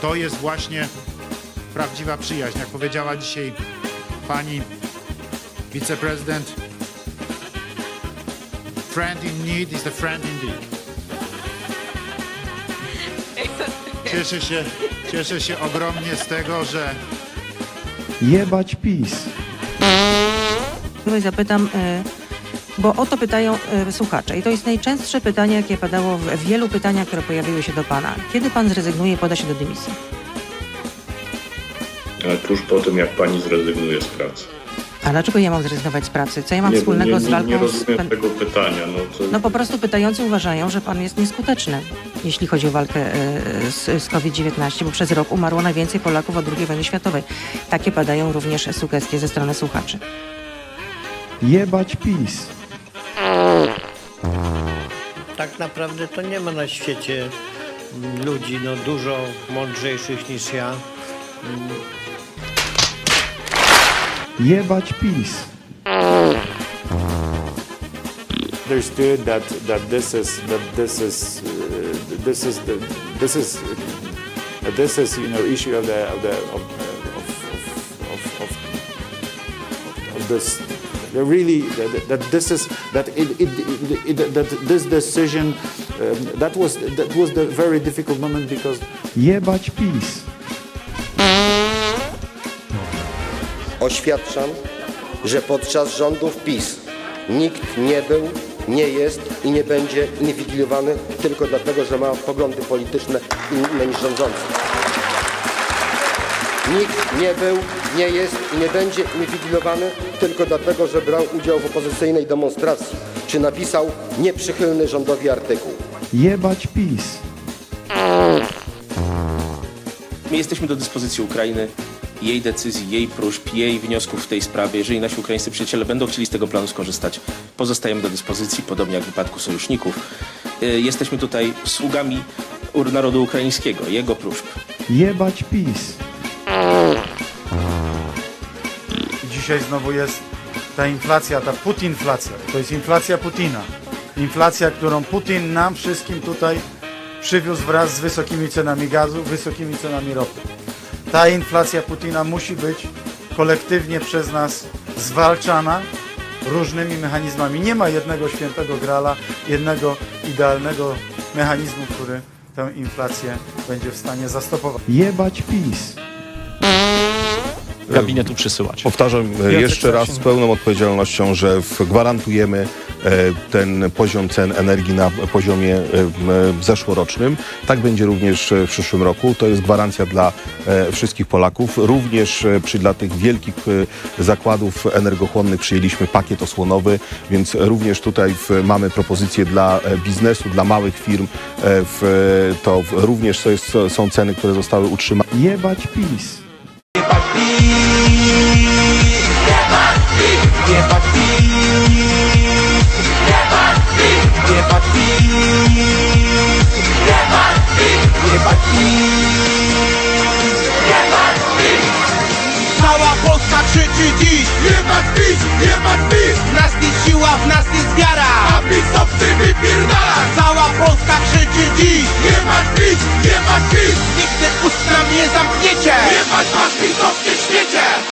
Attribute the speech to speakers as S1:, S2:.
S1: To jest właśnie prawdziwa przyjaźń. Jak powiedziała dzisiaj pani wiceprezydent, friend in need is a friend indeed. Cieszę się, cieszę się ogromnie z tego, że
S2: Jebać PiS.
S3: Zapytam, e, bo o to pytają e, słuchacze i to jest najczęstsze pytanie, jakie padało w wielu pytaniach, które pojawiły się do Pana. Kiedy Pan zrezygnuje i poda się do dymisji?
S4: Ale tuż po tym, jak pani zrezygnuje z pracy.
S3: A dlaczego ja mam zrezygnować z pracy? Co ja mam
S4: nie,
S3: wspólnego
S4: nie,
S3: z
S4: nie,
S3: walką
S4: nie
S3: z...
S4: rozumiem
S3: pen-
S4: tego pytania. No, to,
S3: No po prostu pytający uważają, że Pan jest nieskuteczny, jeśli chodzi o walkę e, z, z COVID-19, bo przez rok umarło najwięcej Polaków od II wojny światowej. Takie padają również sugestie ze strony słuchaczy.
S2: Jebać PiS.
S5: Tak naprawdę to nie ma na świecie ludzi no, dużo mądrzejszych niż ja.
S2: Jebać PiS.
S6: understood that that this is that this is uh, this is the this is uh, this is you know issue of the of the of uh, of of, of, of, of this the really that, that this is that it, it, it, it that this decision um, that was that was the very difficult moment because
S2: Jebać PiS.
S7: Oświadczam, że podczas rządów PiS nikt nie był, nie jest i nie będzie inwigilowany tylko dlatego, że ma poglądy polityczne inne niż rządzący. Nikt nie był, nie jest i nie będzie inwigilowany tylko dlatego, że brał udział w opozycyjnej demonstracji czy napisał nieprzychylny rządowi artykuł.
S2: Jebać PiS.
S8: My jesteśmy do dyspozycji Ukrainy, jej decyzji, jej próśb, jej wniosków w tej sprawie. Jeżeli nasi ukraińscy przyjaciele będą chcieli z tego planu skorzystać, pozostajemy do dyspozycji, podobnie jak w wypadku sojuszników. Y, Jesteśmy tutaj sługami narodu ukraińskiego, jego próśb.
S2: Jebać PiS.
S1: Dzisiaj znowu jest ta inflacja, ta putinflacja. To jest inflacja Putina. Inflacja, którą Putin nam wszystkim tutaj przywiózł wraz z wysokimi cenami gazu, wysokimi cenami ropy. Ta inflacja Putina musi być kolektywnie przez nas zwalczana różnymi mechanizmami. Nie ma jednego świętego grala, jednego idealnego mechanizmu, który tę inflację będzie w stanie zastopować.
S2: Jebać PiS.
S9: Gabinetu przysyłać.
S10: Powtarzam e, jeszcze raz z pełną odpowiedzialnością, że gwarantujemy e, ten poziom cen energii na poziomie e, zeszłorocznym. Tak będzie również w przyszłym roku. To jest gwarancja dla wszystkich Polaków. Również przy dla tych wielkich zakładów energochłonnych przyjęliśmy pakiet osłonowy, więc również tutaj w, mamy propozycje dla biznesu, dla małych firm. W, to w, również to jest, są ceny, które zostały utrzymane.
S2: Jebać PiS.
S11: Cała Jebać PiS, jebać PiS W nas jest siła, w nas jest wiara. A PiS obcy wypierdala Cała Polska krzyczy dziś. Jebać PiS, jebać PiS Nigdy ust nam nie zamkniecie Jebać was PiS, śmiecie